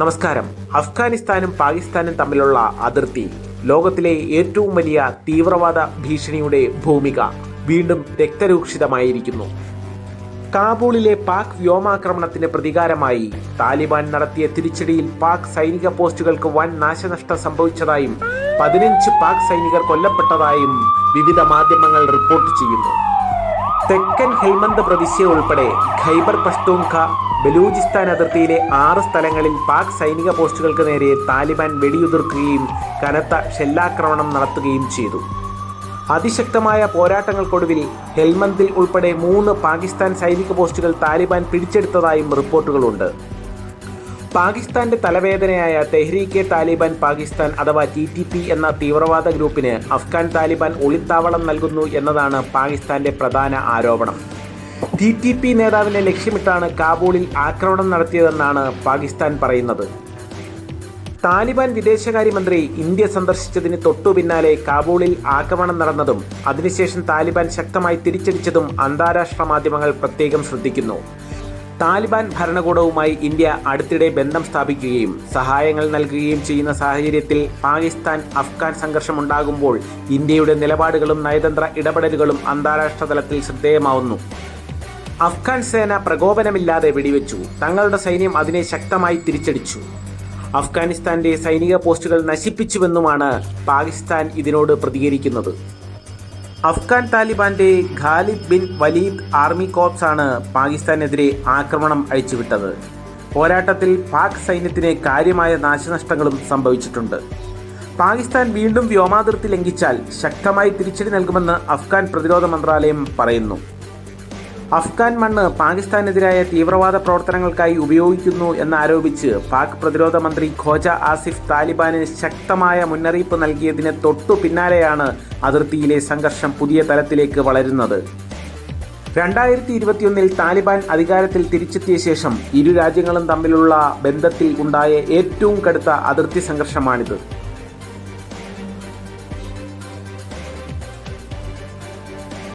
നമസ്കാരം. അഫ്ഗാനിസ്ഥാനും പാകിസ്ഥാനും തമ്മിലുള്ള അതിർത്തി ലോകത്തിലെ ഏറ്റവും വലിയ തീവ്രവാദ ഭീഷണിയുടെ ഭൂമിക വീണ്ടും രക്തരൂക്ഷിതമായിരിക്കുന്നു. കാബൂളിലെ പാക് വ്യോമാക്രമണത്തിന് പ്രതികാരമായി താലിബാൻ നടത്തിയ തിരിച്ചടിയിൽ പാക് സൈനിക പോസ്റ്റുകൾക്ക് വൻ നാശനഷ്ടം സംഭവിച്ചതായും പതിനഞ്ച് പാക് സൈനികർ കൊല്ലപ്പെട്ടതായും വിവിധ മാധ്യമങ്ങൾ റിപ്പോർട്ട് ചെയ്യുന്നു. തെക്കൻ ഹെൽമന്ത് പ്രവിശ്യ ഉൾപ്പെടെ ഖൈബർ പഷ്തൂൺഖ ബലൂചിസ്ഥാൻ അതിർത്തിയിലെ ആറ് സ്ഥലങ്ങളിൽ പാക് സൈനിക പോസ്റ്റുകൾക്ക് നേരെ താലിബാൻ വെടിയുതിർക്കുകയും കനത്ത ഷെല്ലാക്രമണം നടത്തുകയും ചെയ്തു. അതിശക്തമായ പോരാട്ടങ്ങൾക്കൊടുവിൽ ഹെൽമന്തിൽ ഉൾപ്പെടെ മൂന്ന് പാകിസ്ഥാൻ സൈനിക പോസ്റ്റുകൾ താലിബാൻ പിടിച്ചെടുത്തതായും റിപ്പോർട്ടുകളുണ്ട്. പാകിസ്ഥാന്റെ തലവേദനയായ തെഹ്രീക്കെ താലിബാൻ പാകിസ്ഥാൻ അഥവാ ടി ടി പി എന്ന തീവ്രവാദ ഗ്രൂപ്പിന് അഫ്ഗാൻ താലിബാൻ ഒളിത്താവളം നൽകുന്നു എന്നതാണ് പാകിസ്ഥാന്റെ പ്രധാന ആരോപണം. ടി ടി പി നേതാവിനെ ലക്ഷ്യമിട്ടാണ് കാബൂളിൽ ആക്രമണം നടത്തിയതെന്നാണ് പാകിസ്ഥാൻ പറയുന്നത്. താലിബാൻ വിദേശകാര്യമന്ത്രി ഇന്ത്യ സന്ദർശിച്ചതിന് തൊട്ടു പിന്നാലെ കാബൂളിൽ ആക്രമണം നടന്നതും അതിനുശേഷം താലിബാൻ ശക്തമായി തിരിച്ചടിച്ചതും അന്താരാഷ്ട്ര മാധ്യമങ്ങൾ പ്രത്യേകം ശ്രദ്ധിക്കുന്നു. താലിബാൻ ഭരണകൂടവുമായി ഇന്ത്യ അടുത്തിടെ ബന്ധം സ്ഥാപിക്കുകയും സഹായങ്ങൾ നൽകുകയും ചെയ്യുന്ന സാഹചര്യത്തിൽ പാകിസ്ഥാൻ അഫ്ഗാൻ സംഘർഷമുണ്ടാകുമ്പോൾ ഇന്ത്യയുടെ നിലപാടുകളും നയതന്ത്ര ഇടപെടലുകളും അന്താരാഷ്ട്ര തലത്തിൽ ശ്രദ്ധേയമാവുന്നു. അഫ്ഗാൻ സേന പ്രകോപനമില്ലാതെ വെടിവെച്ചു. തങ്ങളുടെ സൈന്യം അതിനെ ശക്തമായി തിരിച്ചടിച്ചു. അഫ്ഗാനിസ്ഥാന്റെ സൈനിക പോസ്റ്റുകൾ നശിപ്പിച്ചുവെന്നുമാണ് പാകിസ്ഥാൻ ഇതിനോട് പ്രതികരിക്കുന്നത്. Afghan താലിബാന്റെ Khalid bin Walid army corps ആണ് പാകിസ്ഥാനെതിരെ ആക്രമണം അഴിച്ചുവിട്ടത്. പോരാട്ടത്തിൽ പാക് സൈന്യത്തിന് കാര്യമായ നാശനഷ്ടങ്ങളും സംഭവിച്ചിട്ടുണ്ട്. പാകിസ്ഥാൻ വീണ്ടും വ്യോമാതിർത്തി ലംഘിച്ചാൽ ശക്തമായി തിരിച്ചടി നൽകുമെന്ന് അഫ്ഗാൻ പ്രതിരോധ മന്ത്രാലയം പറയുന്നു. അഫ്ഗാൻ മണ്ണ് പാകിസ്ഥാനെതിരായ തീവ്രവാദ പ്രവർത്തനങ്ങൾക്കായി ഉപയോഗിക്കുന്നു എന്നാരോപിച്ച് പാക് പ്രതിരോധ മന്ത്രി ഖോജ ആസിഫ് താലിബാന് ശക്തമായ മുന്നറിയിപ്പ് നൽകിയതിന് തൊട്ടു പിന്നാലെയാണ് അതിർത്തിയിലെ സംഘർഷം പുതിയ തലത്തിലേക്ക് വളരുന്നത്. രണ്ടായിരത്തി ഇരുപത്തിയൊന്നിൽ താലിബാൻ അധികാരത്തിൽ തിരിച്ചെത്തിയ ശേഷം ഇരു രാജ്യങ്ങളും തമ്മിലുള്ള ബന്ധത്തിൽ ഉണ്ടായ ഏറ്റവും കടുത്ത അതിർത്തി സംഘർഷമാണിത്.